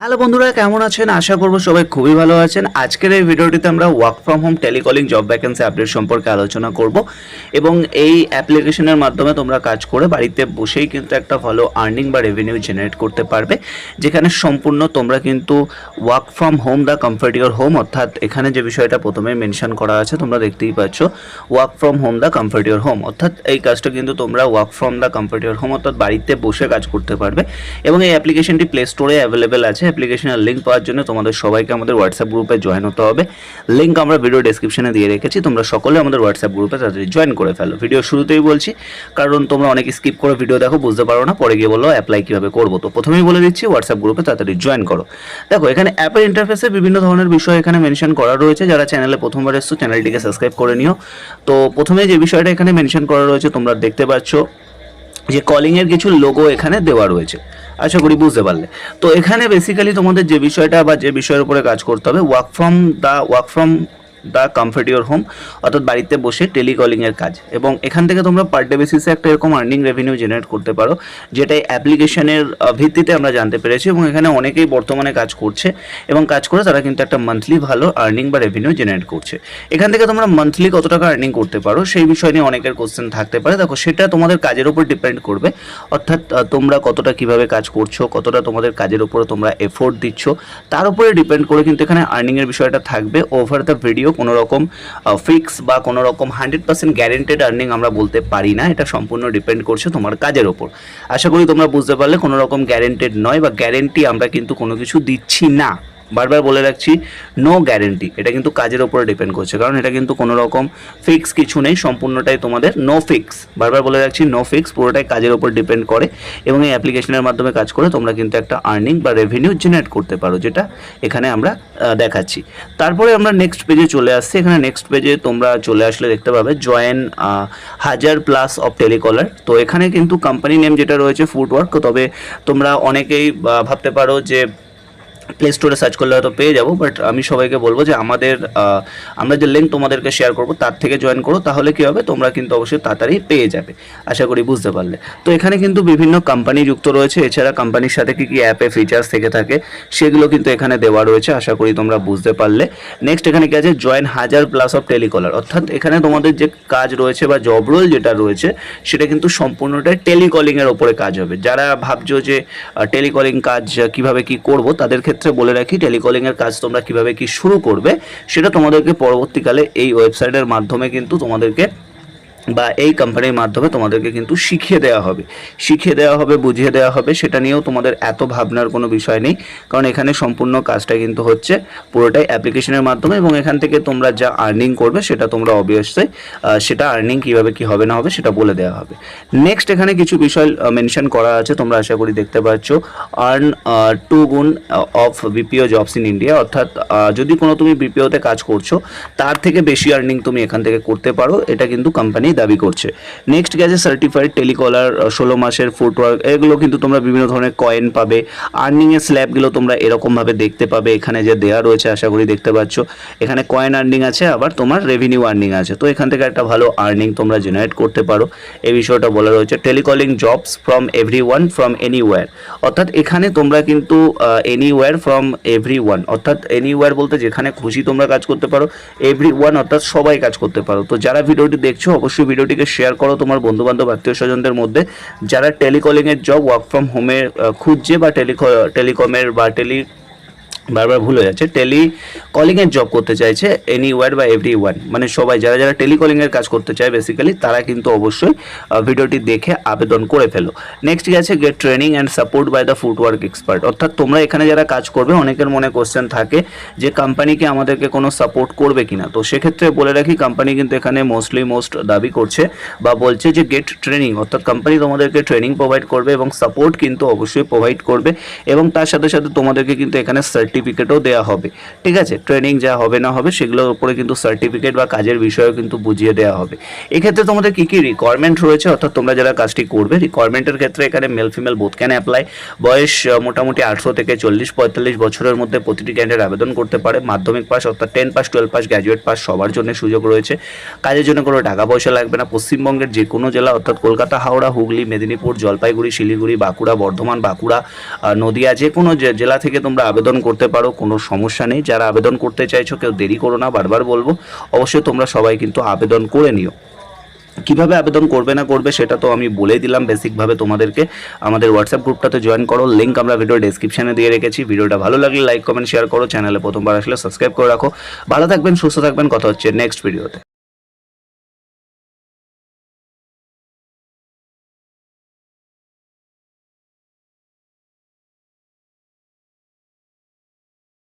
Hello বন্ধুরা, কেমন আছেন? আশা করব সবাই খুবই ভালো আছেন। আজকের এই ভিডিওটিতে আমরা work from home telecalling job vacancy update সম্পর্কে আলোচনা করব এবং এই অ্যাপ্লিকেশনের মাধ্যমে তোমরা কাজ করে বাড়িতে বসেই কিন্তু একটা ভালো আর্নিং বা রেভিনিউ জেনারেট করতে পারবে, যেখানে সম্পূর্ণ তোমরা কিন্তু work from home the comfort your home অর্থাৎ এখানে যে বিষয়টা প্রথমে মেনশন করা আছে, তোমরা দেখতেই পাচ্ছ work from home the comfort your home অর্থাৎ এই কাজটা কিন্তু তোমরা work from the comfort your home অর্থাৎ বাড়িতে বসে কাজ করতে পারবে এবং এই অ্যাপ্লিকেশনটি প্লে স্টোরে অ্যাভেলেবেল আছে। অ্যাপ্লিকেশনের লিঙ্ক পাওয়ার জন্য তোমাদের সবাইকে আমাদের হোয়াটসঅ্যাপ গ্রুপে জয়েন হতে হবে। লিঙ্ক আমরা ভিডিও ডেসক্রিপশনে দিয়ে রেখেছি, তোমরা সকলে আমাদের হোয়াটসঅ্যাপ গ্রুপে তাড়াতাড়ি জয়েন করে ফেলো। ভিডিও শুরুতেই বলছি, কারণ তোমরা অনেক স্কিপ করে ভিডিও দেখো, বুঝতে পারো না, পরে গিয়ে বলো অ্যাপ্লাই কীভাবে করব। তো প্রথমেই বলে দিচ্ছি হোয়াটসঅ্যাপ গ্রুপে তাড়াতাড়ি জয়েন করো। দেখো, এখানে অ্যাপের ইন্টারফেসে বিভিন্ন ধরনের বিষয় এখানে মেনশন করা রয়েছে। যারা চ্যানেলে প্রথমবার এসছো চ্যানেলটিকে সাবস্ক্রাইব করে নিও। তো প্রথমে যে বিষয়টা এখানে মেনশন করা রয়েছে, তোমরা দেখতে পাচ্ছ যে কলিংয়ের কিছু লোগো এখানে দেওয়া রয়েছে। আশা করি বুঝতে পারলে। তো এখানে বেসিক্যালি তোমাদের যে বিষয়টা বা যে বিষয়ের উপরে কাজ করতে হবে work from the work from the comfort your home অর্থাৎ বাড়িতে বসে টেলিকলিংয়ের কাজ। এবং এখান থেকে তোমরা পার ডে বেসিসে একটা এরকম আর্নিং রেভিনিউ জেনারেট করতে পারো, যেটা অ্যাপ্লিকেশনের ভিত্তিতে আমরা জানতে পেরেছি এবং এখানে অনেকেই বর্তমানে কাজ করছে এবং কাজ করে তারা কিন্তু একটা মান্থলি ভালো আর্নিং বা রেভিনিউ জেনারেট করছে। এখান থেকে তোমরা মান্থলি কত টাকা আর্নিং করতে পারো সেই বিষয় নিয়ে অনেকের কোশ্চেন থাকতে পারে। দেখো, সেটা তোমাদের কাজের উপর ডিপেন্ড করবে, অর্থাৎ তোমরা কতটা কীভাবে কাজ করছ, কতটা তোমাদের কাজের উপরে তোমরা এফোর্ট দিচ্ছ, তার উপরে ডিপেন্ড করে কিন্তু এখানে আর্নিংয়ের বিষয়টা থাকবে ওভার দ্য ভিডিও কোনো রকম ফিক্স বা কোনো রকম হান্ড্রেড পার্সেন্ট গ্যারেন্টেড আর্নিং আমরা বলতে পারি না। এটা সম্পূর্ণ ডিপেন্ড করছে তোমার কাজের ওপর। আশা করি তোমরা বুঝতে পারলে কোনোরকম গ্যারেন্টেড নয় বা গ্যারেন্টি আমরা কিন্তু কোনো কিছু দিচ্ছি না। বারবার বলে রাখছি নো গ্যারেন্টি এটা কিন্তু কাজের ওপরে ডিপেন্ড করছে, কারণ এটা কিন্তু কোনো রকম ফিক্স কিছু নেই, সম্পূর্ণটাই তোমাদের নো ফিক্স বারবার বলে রাখছি নো ফিক্স পুরোটাই কাজের ওপর ডিপেন্ড করে এবং এই অ্যাপ্লিকেশনের মাধ্যমে কাজ করে তোমরা কিন্তু একটা আর্নিং বা রেভিনিউ জেনারেট করতে পারো, যেটা এখানে আমরা দেখাচ্ছি। তারপরে আমরা নেক্সট পেজে চলে আসছি। এখানে নেক্সট পেজে তোমরা চলে আসলে দেখতে পাবে জয়েন হাজার প্লাস অফ টেলিকলার তো এখানে কিন্তু কোম্পানি নেম যেটা রয়েছে ফুডওয়ার্ক তবে তোমরা অনেকেই ভাবতে পারো যে প্লে স্টোরে সার্চ করলে হয়তো পেয়ে যাব বাট আমি সবাইকে বলব যে আমাদের আমরা যে লিঙ্ক তোমাদেরকে শেয়ার করব, তার থেকে জয়েন করো, তাহলে কী হবে? তোমরা কিন্তু অবশ্যই তাড়াতাড়ি পেয়ে যাবে। আশা করি বুঝতে পারলে। তো এখানে কিন্তু বিভিন্ন কোম্পানি যুক্ত রয়েছে, এছাড়া কোম্পানির সাথে কী কী অ্যাপে ফিচার্স থেকে থাকে, সেগুলো কিন্তু এখানে দেওয়া রয়েছে, আশা করি তোমরা বুঝতে পারলে। নেক্সট এখানে কি আছে? জয়েন হাজার প্লাস অফ টেলিকলার অর্থাৎ এখানে তোমাদের যে কাজ রয়েছে বা জব রোল যেটা রয়েছে, সেটা কিন্তু সম্পূর্ণটাই টেলিকলিংয়ের ওপরে কাজ হবে। যারা ভাবছ যে টেলিকলিং কাজ কীভাবে কি করব, তাদের ক্ষেত্রে বলে রাখি টেলিকলিংয়ের কাজ তোমরা কীভাবে কি শুরু করবে, সেটা তোমাদেরকে পরবর্তীকালে এই ওয়েবসাইটের মাধ্যমে কিন্তু তোমাদেরকে বা এই কোম্পানির মাধ্যমে তোমাদেরকে কিন্তু শিখিয়ে দেওয়া হবে। শিখিয়ে দেওয়া হবে, বুঝিয়ে দেওয়া হবে, সেটা নিয়েও তোমাদের এত ভাবনার কোনো বিষয় নেই। কারণ এখানে সম্পূর্ণ কাজটা কিন্তু হচ্ছে পুরোটাই অ্যাপ্লিকেশনের মাধ্যমে এবং এখান থেকে তোমরা যা আর্নিং করবে সেটা তোমরা অবভিয়াসলি সেটা আর্নিং কীভাবে কি হবে না হবে সেটা বলে দেওয়া হবে। নেক্সট এখানে কিছু বিষয় মেনশন করা আছে, তোমরা আশা করি দেখতে পাচ্ছ। Earn to gun of BPO jobs in India অর্থাৎ যদি কোনো তুমি বিপিওতে কাজ করছ, তার থেকে বেশি আর্নিং তুমি এখান থেকে করতে পারো। এটা কিন্তু কোম্পানি দাবি করছে। নেক্সট গেছে সার্টিফাইড টেলিকলার ষোলো মাসের ফুটওয়ার্ক এগুলো কিন্তু তোমরা বিভিন্ন ধরনের কয়েন পাবে। আর্নিংয়ের স্ল্যাবগুলো তোমরা এরকমভাবে দেখতে পাবে। এখানে যে দেওয়া রয়েছে, আশা করি দেখতে পাচ্ছ। এখানে কয়েন আর্নিং আছে, আবার তোমার রেভিনিউ আর্নিং আছে। তো এখান থেকে একটা ভালো আর্নিং তোমরা জেনারেট করতে পারো। এই বিষয়টা বলা রয়েছে telecalling jobs from everyone from anywhere অর্থাৎ এখানে তোমরা কিন্তু এনিওয়্যার ফ্রম এভরি ওয়ান অর্থাৎ এনিওয়্যার বলতে যেখানে খুশি তোমরা কাজ করতে পারো এভরি ওয়ান অর্থাৎ সবাই কাজ করতে পারো। তো যারা ভিডিওটি দেখছ, অবশ্যই ভিডিওটিকে শেয়ার করো তোমার বন্ধুবান্ধব আত্মীয় স্বজনদের মধ্যে। যারা টেলিকলিংয়ের জব ওয়ার্ক ফ্রম হোমে খুঁজছে বা টেলিক টেলিকমের বা টেলি বারবার ভুল হয়ে যাচ্ছে টেলি কলিংয়ের জব করতে চাইছে এনি ওয়ার বা এভরি ওয়ান মানে সবাই, যারা যারা টেলিকলিংয়ের কাজ করতে চায় বেসিক্যালি তারা কিন্তু অবশ্যই ভিডিওটি দেখে আবেদন করে ফেলো। নেক্সট গেছে get training and support by the footwork expert অর্থাৎ তোমরা এখানে যারা কাজ করবে, অনেকের মনে কোশ্চেন থাকে যে কোম্পানিকে আমাদেরকে কোনো সাপোর্ট করবে কিনা? তো সেক্ষেত্রে বলে রাখি কোম্পানি কিন্তু এখানে মোস্টলি মোস্ট দাবি করছে বা বলছে যে গেট ট্রেনিং অর্থাৎ কোম্পানি তোমাদেরকে ট্রেনিং প্রোভাইড করবে এবং সাপোর্ট কিন্তু অবশ্যই প্রোভাইড করবে এবং তার সাথে সাথে তোমাদেরকে কিন্তু এখানে সার্টিফিকেট সার্টিফিকেটও দেওয়া হবে। ঠিক আছে? ট্রেনিং যা হবে না হবে সেগুলোর উপরে কিন্তু সার্টিফিকেট বা কাজের বিষয়েও কিন্তু বুঝিয়ে দেওয়া হবে। এক্ষেত্রে তোমাদের কী কী রিকোয়ারমেন্ট রয়েছে? অর্থাৎ তোমরা যারা কাজটি করবে রিকোয়ারমেন্টের ক্ষেত্রে এখানে male female both can apply বয়স মোটামুটি আঠেরো থেকে চল্লিশ, পঁয়তাল্লিশ বছরের মধ্যে প্রতিটি ক্যান্ডিডেট আবেদন করতে পারে। মাধ্যমিক পাস অর্থাৎ ten pass twelve pass graduate pass সবার জন্য সুযোগ রয়েছে। কাজের জন্য কোনো টাকা পয়সা লাগবে না। পশ্চিমবঙ্গের যে কোনো জেলা অর্থাৎ কলকাতা, হাওড়া, হুগলি, মেদিনীপুর, জলপাইগুড়ি, শিলিগুড়ি, বাঁকুড়া, বর্ধমান, বাঁকুড়া নদিয়া যে কোনো জেলা থেকে তোমরা আবেদন করতে পারো, কোনো সমস্যা নেই। যারা আবেদন করতে চাইছো, কেউ দেরি করো না, বারবার বলব। অবশ্যই তোমরা সবাই কিন্তু আবেদন করে নিও। কীভাবে আবেদন করবে না করবে, সেটা তো আমি বলে দিলাম বেসিকভাবে তোমাদেরকে। আমাদের হোয়াটসঅ্যাপ গ্রুপটাতে জয়েন করো লিঙ্ক আমরা ভিডিও ডেসক্রিপশনে দিয়ে রেখেছি। ভিডিওটা ভালো লাগলে লাইক কমেন্ট শেয়ার করো। চ্যানেলে প্রথমবার আসলে সাবস্ক্রাইব করে রাখো। ভালো থাকবেন, সুস্থ থাকবেন। কথা হচ্ছে নেক্সট ভিডিওতে